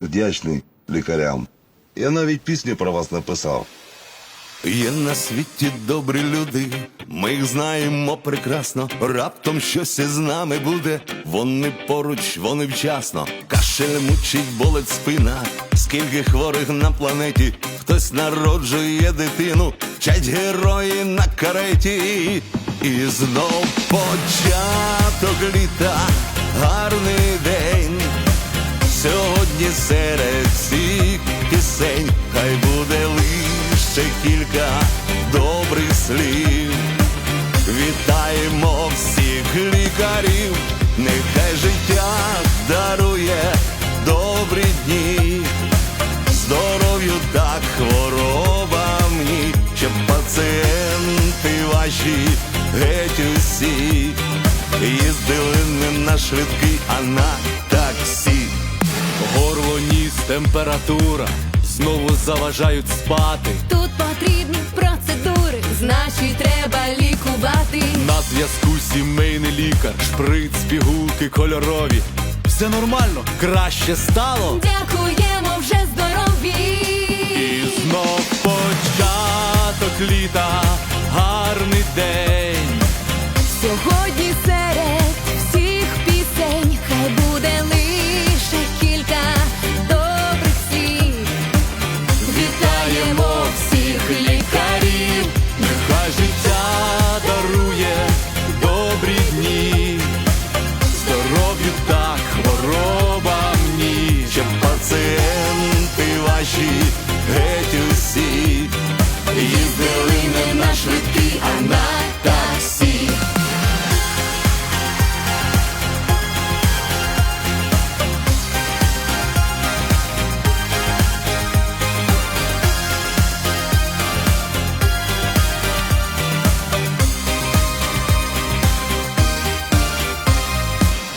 вдячний лікарям. Я навіть пісню про вас написав. Є на світі добрі люди, ми їх знаємо прекрасно. Раптом щось із нами буде. Вони поруч, вони вчасно. Кашель мучить, болить спина. Скільки хворих на планеті, хтось народжує дитину, вчать герої на кареті. І знов початок літа, гарний день. Сьогодні серед всіх пісень хай буде лише кілька добрих слів. Вітаємо всіх лікарів, нехай життя дарує добрі дні, здоров'ю так хворобам ні, щоб пацієнти ваші геть усі їздили не на швидкий, а на. Горло, ніс, температура знову заважають спати. Тут потрібні процедури, значить треба лікувати. На зв'язку сімейний лікар, шприц, пігулки кольорові. Все нормально, краще стало. Дякуємо вже здорові. І знов початок літа, гарний день. Сьогодні серед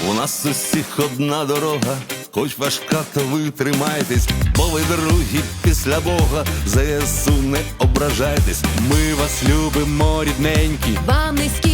У нас усіх одна дорога, хоч важка, то ви тримайтесь, бо ви другі після Бога, ЗСУ не ображайтесь. Ми вас любимо, рідненькі. Вам низький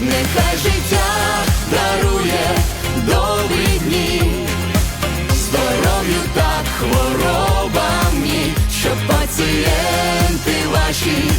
нехай життя дарує добрі дні, здоров'ю так хворобам щоб пацієнти ваші